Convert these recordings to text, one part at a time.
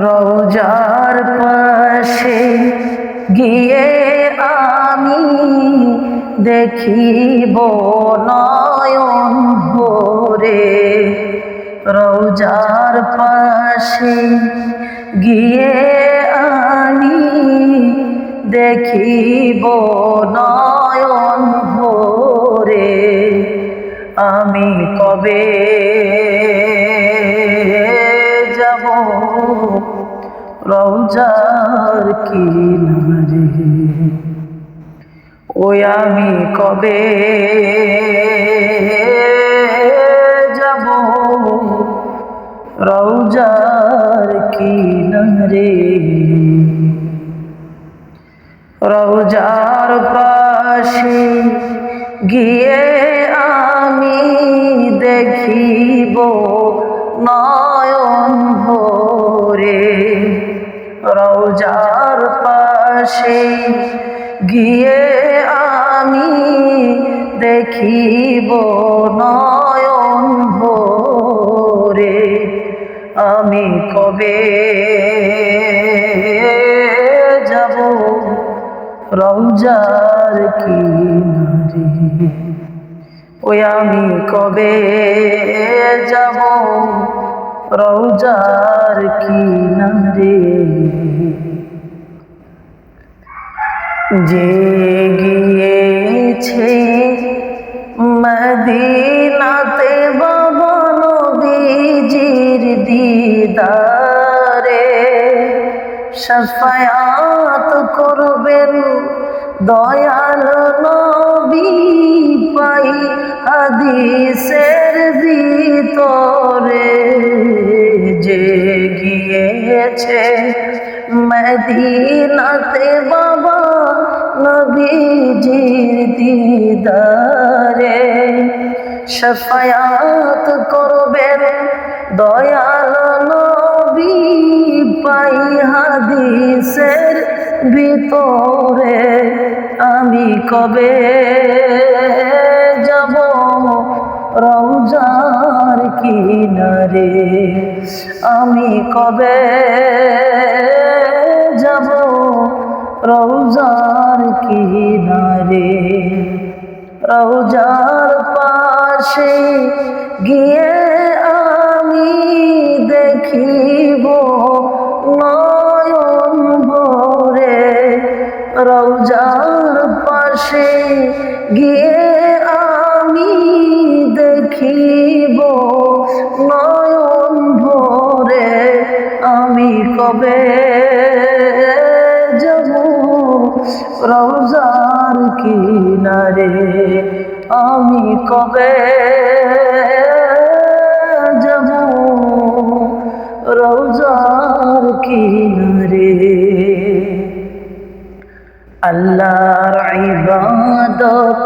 রোজার পাশে গিয়ে আমি দেখিব নয়ন ভরে। রোজার পাশে গিয়ে আমি দেখিব নয়ন ভোরে। আমি কবে রৌজার কিনারে। ওই আমি কবে যাব? রৌজার কি কিনারে। রৌজার পাশে গিয়ে আমি দেখিব ভরে রৌজার পাশে গিয়ে আমি দেখিব নয়ন ভরে আমি কবে যাব রৌজার কিনারে? ওই আমি কবে যাব রৌজার কিনারে যে গিয়েছে মদিনাতে বাবা নবীজির দিদারে সাফায়াত করবেন দয়াল নবী পাই হাদিসের ভিতরে যে গিয়েছে মদিনাতে বাবা নবীজির দিদারে, সাফায়াত করবেন দয়াল নবী পাই হাদিসের ভিতরে। আমি কবে কিনারে আমি কবে যাব? রৌজার কিনারে রৌজার পাশে গিয়ে আমি দেখিব নয়ন ভরে। রৌজার পাশে গিয়ে যাব রৌজার কিনারে, আমি কবে যাব রৌজার কিনারে? আল্লাহর ইবাদত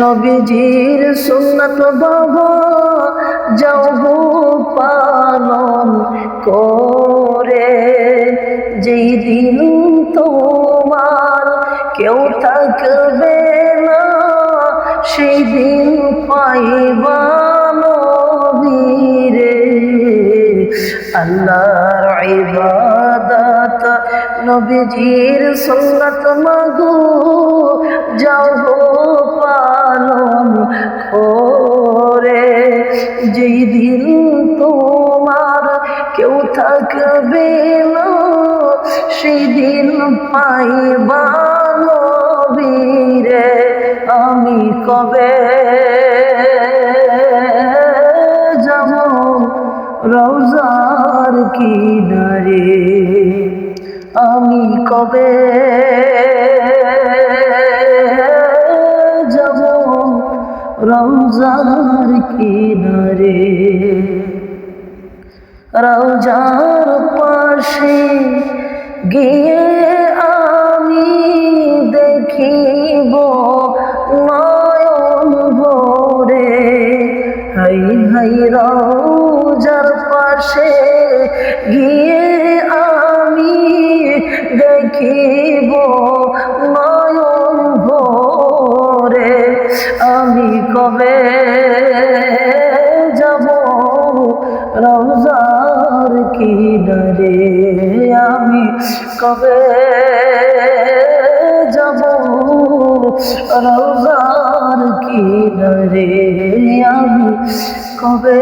নবীজির সুন্নত বাবা যাও পালন করে। যেই দিন তোমার কেউ থাকবে না, সেই দিন পাইবা নবীরে। আল্লাহর ইবাদত, নবীজির সুন্নত মাগো, যাও সেই দিন পাইবা নবীরে, আমি কবে যাব? রৌজার কিনারে, আমি কবে যাব? রৌজার কিনারে রৌজার পাশে গিয়ে আমি দেখিব নয়ন ভরে। হাই হাই রৌজার পাশে গিয়ে আমি দেখিব নয়ন ভরে। আমি কবে যাব রওজার কিনারে? কবে যাব? রোজার রে আমি? কবে